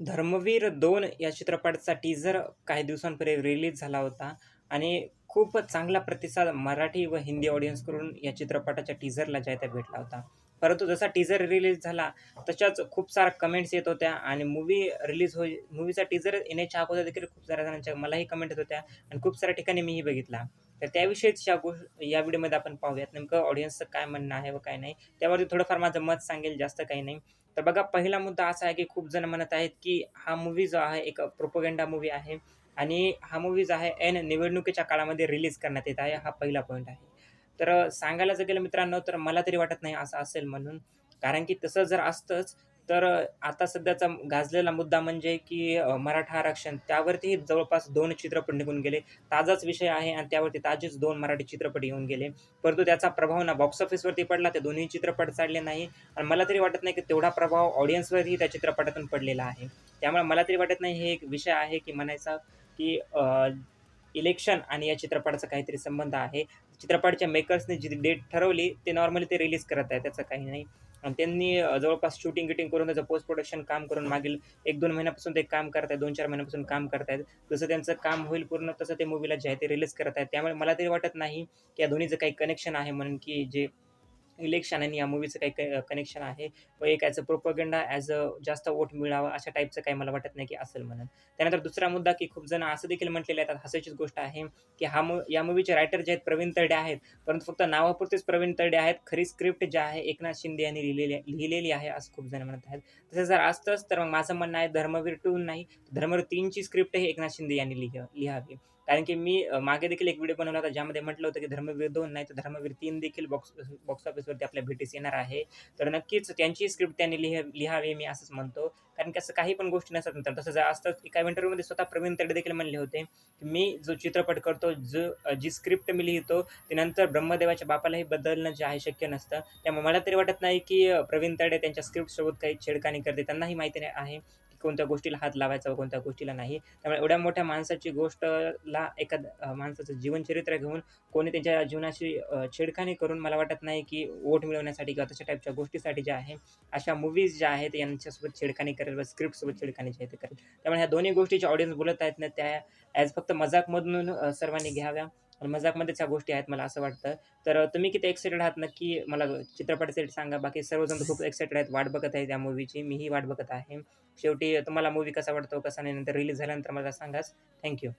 धर्मवीर दोन या चित्रपटाचा टीझर काही दिवसांपूर्वी रिलीज झाला होता आणि खूप चांगला प्रतिसाद मराठी व हिंदी ऑडियन्सकडून या चित्रपटाच्या टीझरला ज्या त्या भेटला होता. परंतु जसा टीझर रिलीज झाला तशाच खूप साऱ्या कमेंट्स येत होत्या आणि मूवी रिलीज होई मूवीचा टीझर येण्याच्या अगोदर देखील खूप साऱ्या जणांच्या मलाही कमेंट येत होत्या आणि खूप साऱ्या ठिकाणी मीही बघितला. तर त्याविषयीच या गोष्ट या व्हिडिओमध्ये आपण पाहूयात नेमकं ऑडियन्सचं काय म्हणणं आहे व काय नाही. त्यावरती थोडंफार माझं मत सांगेल जास्त काही नाही. तर बघा पहिला मुद्दा असा आहे की खूप जण म्हणत आहेत की हा मूवी जो आहे एक प्रोपोगेंडा मूवी आहे आणि हा मूवी जो आहे एन निवडणुकीच्या काळामध्ये रिलीज करण्यात येत आहे हा पहिला पॉईंट आहे. तर सांगायला जर गेलं मित्रांनो तर मला तरी वाटत नाही असं असेल म्हणून. कारण की तसं जर असतंच तर आता सध्याचा गाजलेला मुद्दा म्हणजे की मराठा आरक्षण. त्यावरती जवळपास दोन चित्रपट निघून गेले. ताजाच विषय आहे आणि त्यावरती ताजेच दोन मराठी चित्रपट येऊन गेले. परंतु त्याचा प्रभाव ना बॉक्स ऑफिसवरती पडला. ते दोन्ही चित्रपट चालले नाही. आणि मला तरी वाटत नाही की तेवढा प्रभाव ऑडियन्सवरही त्या चित्रपटातून पडलेला आहे. त्यामुळे मला तरी वाटत नाही हे एक विषय आहे की म्हणायचा की इलेक्शन आणि या चित्रपटाचा काहीतरी संबंध आहे. चित्रपटाच्या मेकर्सने जी डेट ठरवली ते नॉर्मली ते रिलीज करत आहे त्याचं काही नाही. आणि त्यांनी जवळपास शूटिंग गिटिंग करून त्याचं पोस्ट प्रोडक्शन काम करून मागील एक दोन महिन्यापासून ते काम करत आहेत. दोन चार महिन्यापासून काम करत आहेत. जसं त्यांचं काम होईल पूर्ण तसं ते मूवीला जे आहे ते रिलीज करत आहेत. त्यामुळे मला तरी वाटत नाही की या दोन्हीचं काही कनेक्शन आहे म्हणून की जे इलेक्शन आणि या मूवीचं काही कनेक्शन आहे. व एक as a propaganda as a जास्त वोट मिळावा अशा टाईपचं काही मला वाटत नाही की असेल म्हणून. त्यानंतर दुसरा मुद्दा की खूप जण असं देखील म्हटलेले आहेत हसायचीच गोष्ट आहे की हा मू या मूवीचे रायटर जे आहेत प्रवीण तरडे आहेत. परंतु फक्त नावापुरतेच प्रवीण तरडे आहेत. खरी स्क्रिप्ट जे आहे एकनाथ शिंदे यांनी लिहिलेली लिहिलेली आहे असं खूप जण म्हणत आहेत. तसं जर असतंच तर मग माझं म्हणणं आहे धर्मवीर टू नाही. धर्मवीर तीनची स्क्रिप्ट हे एकनाथ शिंदे यांनी लिह लिहावी. कारण की मी मागे देखील एक व्हिडिओ बनवला होता ज्यामध्ये म्हटलं होतं की धर्मवीर दोन नाही तर धर्मवीर तीन देखील बॉक्स बॉक्स ऑफिसवरती आपल्या भेटीस येणार आहे. तर नक्कीच त्यांची स्क्रिप्ट त्यांनी लिह लिहावी मी असंच म्हणतो. कारण की असं काही पण गोष्टी नसतात नंतर. तसं जर असतं एका इंटरव्ह्यूमध्ये स्वतः प्रवीण तरडे देखील म्हणले होते की मी जो चित्रपट करतो जो जी स्क्रिप्ट मी लिहितो ते नंतर ब्रह्मदेवाच्या बापालाही बदलणं जे आहे शक्य नसतं. त्यामुळे मला तरी वाटत नाही की प्रवीण तरडे त्यांच्या स्क्रिप्टसोबत काही छेडखानी करते त्यांनाही माहिती नाही आहे. कोणत्या गोष्टीला हात लावायचा व कोणत्या गोष्टीला नाही. त्यामुळे एवढ्या मोठ्या माणसाची गोष्टला एखाद माणसाचं जीवनचरित्र घेऊन कोणी त्यांच्या जीवनाशी छेडखानी करून मला वाटत नाही की वोट मिळवण्यासाठी किंवा तशा टाईपच्या गोष्टीसाठी ज्या आहे अशा मूवीज ज्या आहेत यांच्यासोबत छेडखानी करेल व स्क्रिप्टसोबत छेडखानी जे आहे ते करेल. त्यामुळे ह्या दोन्ही गोष्टीचे ऑडियन्स बोलत आहेत ना त्या ॲज फक्त मजाकमधून सर्वांनी घ्याव्या. आणि मजाकमध्येच ह्या गोष्टी आहेत मला असं वाटतं. तर तुम्ही किती एक्साइटेड आहात? नक्की मला चित्रपटासाठी सांगा. बाकी सर्वजण तर खूप एक्साइटेड आहेत. वाट बघत आहे त्या मूवीची मीही वाट बघत आहे. शेवटी तुम्हाला मूवी कसा वाटतो कसा नाही नंतर रिलीज झाल्यानंतर मला सांगाच. थँक्यू